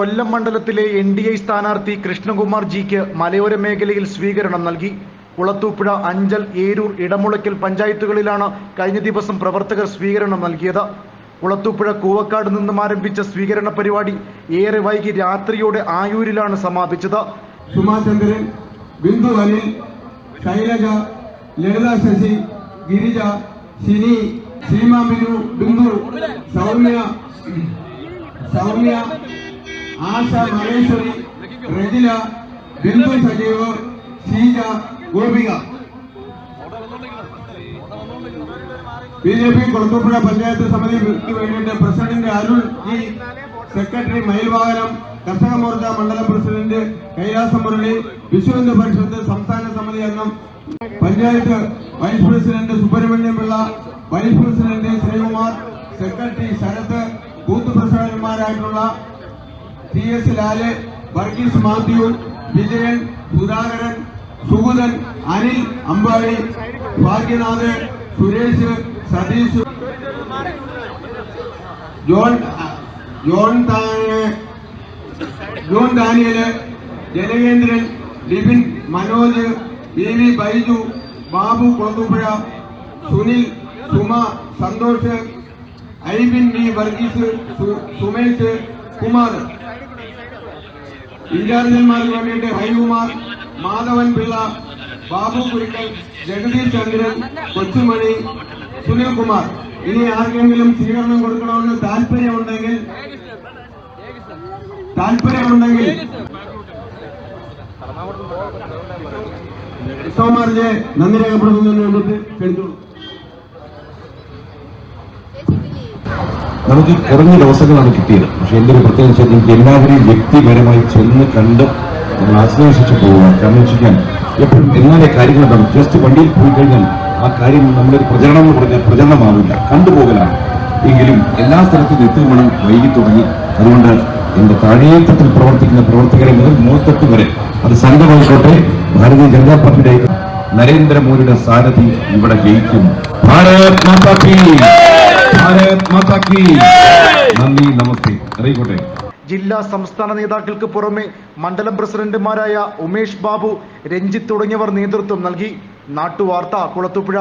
കൊല്ലം മണ്ഡലത്തിലെ N D A സ്ഥാനാർത്ഥി കൃഷ്ണകുമാർ ജിക്ക് മലയോര മേഖലയിൽ സ്വീകരണം നൽകി. കുളത്തൂപ്പുഴ അഞ്ചൽ ഏരൂർ ഇടമുളയ്ക്കൽ പഞ്ചായത്തുകളിലാണ് കഴിഞ്ഞ ദിവസം പ്രവർത്തകർ സ്വീകരണം നൽകിയത്. കുളത്തൂപ്പുഴ കൂവക്കാട് നിന്നും ആരംഭിച്ച സ്വീകരണ പരിപാടി ഏറെ വൈകി രാത്രിയോടെ ആയൂരിലാണ് സമാപിച്ചത്. Sumachandran Bindu Anil Shailaja Lalitha Sasi Girija Sini Seema Bindu Soumya Soumya Asha Maheshwari Rajila Bindu Sajeev Sheeja Gopika. B J P Kulathupuzha panchayat സമിതിക്ക് വേണ്ടിയിട്ട് president Arul G secretary Mayilvahanam Karshaka Morcha മണ്ഡലം president Kailasa Murali Vishwa Hindu Parishad സംസ്ഥാന സമിതി അംഗം panchayat vice president Subramaniam Pillai vice president Sreekumar secretary Sarath booth പ്രസിഡന്റുമാരായിട്ടുള്ള T S Lal Varghese Mathew Vijayan Sudhakaran Suguthan Anil Ambadi Bhagyanath Suresh Satheesh John John John Daniel Janakendran Libin Manoj E V Baiju Babu Kulathupuzha Sunil Suma Santhosh Aibin V Varghese Sumesh Kumar. ഇൻചാർജന്മാർക്ക് വേണ്ടിയിട്ട് ഹരികുമാർ മാധവൻ പിള്ള ബാബു കുരുക്കൽ ജഗദീഷ് ചന്ദ്രൻ കൊച്ചുമണി സുനിൽകുമാർ. ഇനി ആർക്കെങ്കിലും സ്വീകരണം കൊടുക്കണമെന്ന് താല്പര്യമുണ്ടെങ്കിൽ താല്പര്യമുണ്ടെങ്കിൽ സോമാർജെ നന്ദി രേഖപ്പെടുത്തുന്നതിന് വേണ്ടിയിട്ട് ക്ഷണിച്ചോളൂ നമുക്ക് കുറഞ്ഞ ദിവസങ്ങളാണ് കിട്ടിയത്. പക്ഷെ എന്റെ ഒരു പ്രത്യേകത വെച്ചാൽ എനിക്ക് എല്ലാവരെയും വ്യക്തിപരമായി ചെന്ന് കണ്ട് നമ്മൾ ആശ്ലേഷിച്ച് പോവുക കമ്മീഷിക്കാൻ എപ്പോഴും എന്നാലേ കാര്യങ്ങൾ ഉണ്ടാവും ജസ്റ്റ് വണ്ടിയിൽ പോയി കഴിഞ്ഞാൽ ആ കാര്യം നമ്മളൊരു പ്രചരണം എന്ന് പറഞ്ഞാൽ പ്രചരണമാവില്ല. കണ്ടുപോകലാണ് എങ്കിലും എല്ലാ സ്ഥലത്തും എത്തുകയാണ് വൈകി തുടങ്ങി. അതുകൊണ്ട് എന്റെ താഴേത്തത്തിൽ പ്രവർത്തിക്കുന്ന പ്രവർത്തകരെ മുതൽ മൂത്തട്ട് വരെ അത് സംഘമായിക്കോട്ടെ. ഭാരതീയ ജനതാ പാർട്ടിയുടെ നരേന്ദ്രമോദിയുടെ സാരഥി ഇവിടെ ജയിക്കും. ഭാരത് മാതാ ഭാരത് നന്ദി നമസ്തേ. അറിയിക്കോട്ടെ. ജില്ലാ സംസ്ഥാന നേതാക്കൾക്ക് പുറമെ മണ്ഡലം പ്രസിഡന്റുമാരായ ഉമേഷ് ബാബു രഞ്ജിത്ത് തുടങ്ങിയവർ നേതൃത്വം നൽകി. നാട്ടുവാർത്ത കുളത്തുപുഴ